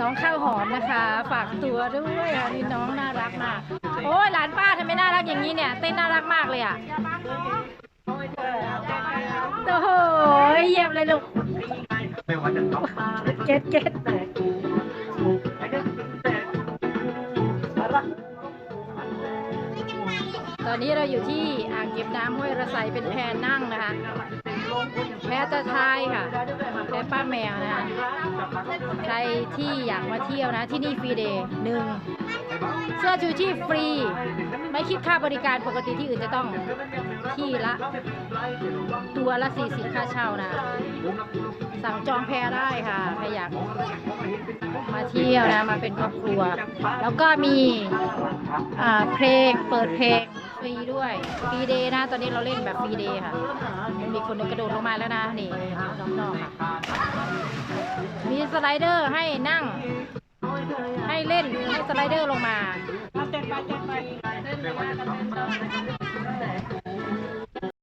น้องข้าวหอมนะคะ ฝากตัวด้วยอะนี่น้องน่ารักมาก โอ้ยหลานป้าทำไมน่ารักอย่างนี้เนี่ย เต้นน่ารักมากเลยอะโอ้โหเยี่ยมเลยลูกไม่ว่าจะต้องเก็ตเก็ตตอนนี้เราอยู่ที่อ่างเก็บน้ำห้วยระไสเป็นแพนั่งนะคะ แพตะไทยค่ะแพป้าแมวนะคะใครที่อยากมาเที่ยวนะที่นี่ฟรีเดย์หนึ่งเสื้อชูชีพฟรี ไม่คิดค่าบริการปกติที่อื่นจะต้องที่ละ ตัวละ 40 ค่าเช่านะ สั่งจองแพรได้ค่ะใครอยากมาเที่ยวนะ มาเป็นครอบครัว แล้วก็มีเพลงเปิดเพลง รีด้วยฟรีเดย์นะ ตอนนี้เราเล่นแบบฟรีเดย์ค่ะ มีคนหนึงกระโดดลงมาแล้วนะ นี่น้องๆค่ะ มีสไลเดอร์ให้นั่ง ให้เล่นให้สไลเดอร์ลงมาไปเต้นไปเต้นไป